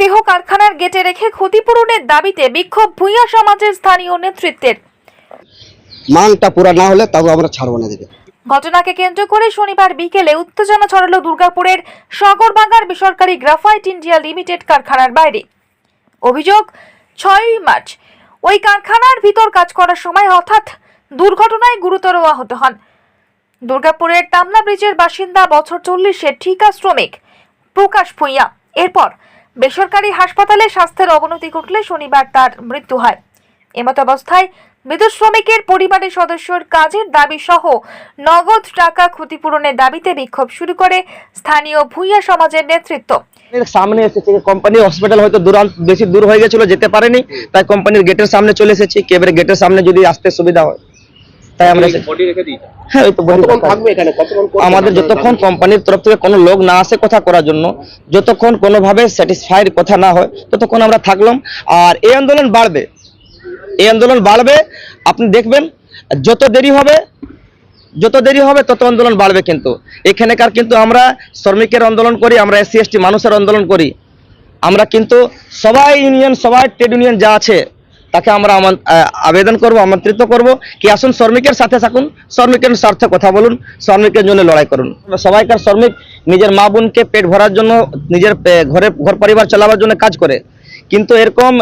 দেহ কারখানার গেটে রেখে ক্ষতিপূরণের দাবিতে বিক্ষোভ ভূঁইয়া সমাজের স্থানীয় নেতৃত্বের। মাংটা পুরা না হলে তাও আমরা ছাড়বো না দিকে ঘটনাকে কেন্দ্র করে শনিবার বিকেলে উত্তেজনা ছড়ালো দুর্গাপুরের সাগরবাঙ্গার বেসরকারি গ্রাফাইট ইন্ডিয়া লিমিটেড কারখানার বাইরে। অভিযোগ ছয়ই মার্চ। ওই কারখানার ভিতর কাজ করার সময় হঠাৎ দুর্ঘটনায় গুরুতর আহত হন। দুর্গাপুরের টামনা ব্রিজের বাসিন্দা বছর চল্লিশের ঠিকা শ্রমিক প্রকাশ ভূঁইয়া। এরপর বেসরকারি হাসপাতালে স্বাস্থ্যের অবনতি ঘটলে শনিবার তার মৃত্যু হয়। এমত অবস্থায় মৃত শ্রমিকের পরিবারের সদস্যর কাজের দাবি সহ নগদ টাকা ক্ষতিপূরণের দাবিতে বিক্ষোভ শুরু করে স্থানীয় ভূঁইয়া সমাজের নেতৃত্ব। সামনে এসেছে কোম্পানির হসপিটাল হয়তো দূরান্ত বেশি দূর হয়ে গেছিল, যেতে পারেনি, তাই কোম্পানির গেটের সামনে চলে এসেছি। কি এবারে গেটের সামনে যদি আসতে সুবিধা হয়। তাই আমরা হ্যাঁ ওই তো বডি থাকবে এখানে? কতক্ষণ আমাদের যতক্ষণ কোম্পানির তরফ থেকে কোনো লোক না আসে কথা করার জন্য যতক্ষণ কোনোভাবে স্যাটিসফাইড কথা না হয় ততক্ষণ আমরা থাকলাম। আর এই আন্দোলন বাড়বে। এই আন্দোলন বাড়বে আপনি দেখবেন যত দেরি হবে যত দেরি হবে তত আন্দোলন বাড়বে কিন্তু। এখানেকার কিন্তু আমরা শ্রমিকের আন্দোলন করি আমরা এসসি এসটি মানুষের আন্দোলন করি। আমরা কিন্তু সবাই ইউনিয়ন সবাই ট্রেড ইউনিয়ন যা আছে তাকে আমরা আবেদন করব, আমন্ত্রিত করব। কি আসুন, শ্রমিকের সাথে থাকুন। শ্রমিকের স্বার্থে কথা বলুন, শ্রমিকের জন্য লড়াই করুন। সবাইকার শ্রমিক নিজের মা বোনকে পেট ভরার জন্য, নিজের ঘরে, ঘর পরিবার চালাবার জন্য কাজ করে। কিন্তু এরকম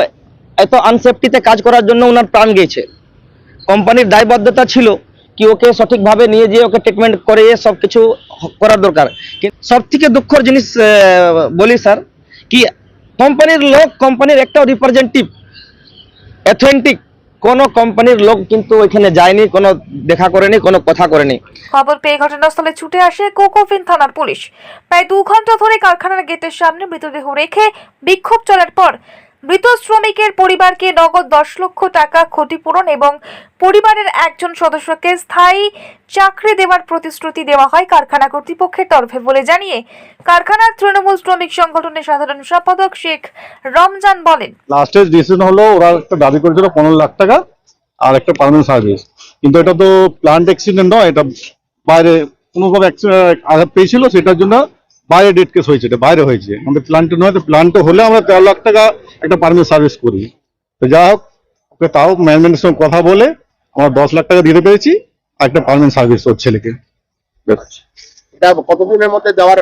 এত আনসেফটিতে কাজ করার জন্য ওনার প্রাণ গিয়েছে। কোম্পানির দায়বদ্ধতা ছিল কি ওকে সঠিকভাবে নিয়ে যেয়ে ওকে ট্রিটমেন্ট করে সব কিছু করার দরকার। সব থেকে দুঃখর জিনিস বলি, স্যার, কি কোম্পানির লোক, কোম্পানির একটা রিপ্রেজেন্টেটিভ অথেন্টিক কোন কোম্পানির লোক কিন্তু ওইখানে যায়নি, কোনো দেখা করেনি, কোনো কথা করেনি। খবর পেয়ে ঘটনাস্থলে ছুটে আসে কোকোফিন থানার পুলিশ। প্রায় দু ঘণ্টা ধরে কারখানার গেটের সামনে মৃতদেহ রেখে বিক্ষোভ চলার পর মৃত শ্রমিকের পরিবারকে নগদ দশ লক্ষ টাকা ক্ষতিপূরণ এবং পরিবারের একজন সদস্যকে স্থায়ী চাকরি দেওয়ার প্রতিশ্রুতি দেওয়া হয় কারখানা কর্তৃপক্ষের তরফে বলে জানিয়ে কারখানার তৃণমূল শ্রমিক সংগঠনের সাধারণ সম্পাদক শেখ রমজান বলেন লাস্টের ডিসিশন হলো ওরা একটা দাবি করেছিল পনেরো লাখ টাকা আর একটা পার্মানেন্ট সার্ভিস কিন্তু এটা তো প্লান্ট অ্যাক্সিডেন্ট নয়, এটা বাইরে কোনোভাবে আঘাত পেয়েছিল সেটার জন্য বাইরে ডেট কেস হয়েছে এটা বাইরে হয়েছে। আমাদের প্লান্টে নয় তো প্লান্টে হলে আমরা তেরো লাখ টাকা একটা পার্মানেন্ট সার্ভিস করি। তো যা হোক ওকে তাও ম্যানেজমেন্টের সঙ্গে কথা বলে আমরা দশ লাখ টাকা দিতে পেরেছি আর একটা পার্মানেন্ট সার্ভিস ওর ছেলেকে। কতদিনের মধ্যে দেওয়ার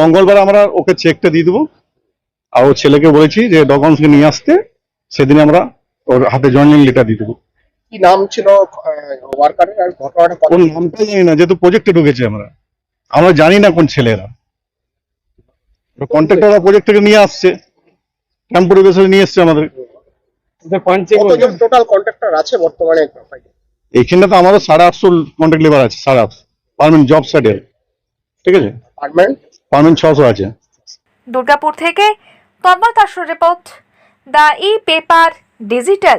মঙ্গলবার আমরা ওকে চেকটা দিয়ে দেবো। আর ওর ছেলেকে বলেছি যে ডকুমেন্টসকে নিয়ে আসতে সেদিন আমরা ওর হাতে জয়েনিং লেটার দিয়ে দেবো। কি নাম ছিল ওয়ার্কারের আর ঘটনাটা ওর নামটাই জানি না যেহেতু প্রজেক্টে ঢুকেছে আমরা। আমরা জানি না কোন ছেলেরা। কন্ট্রাক্টররা প্রজেক্ট থেকে নিয়ে আসছে। নিয়ে এসছে আমাদের? টোটাল কন্ট্রাক্টর আছে বর্তমানে এইখানটা তো? আমাদের সাড়ে আটশো কন্ট্রাক্ট লেবার আছে সাড়ে আটশো। পারমানেন্ট জব সাইডে ঠিক আছে? পার্মানেন্ট পারমানেন্ট ছশো আছে। দুর্গাপুর থেকে Tanmoy report the e paper digital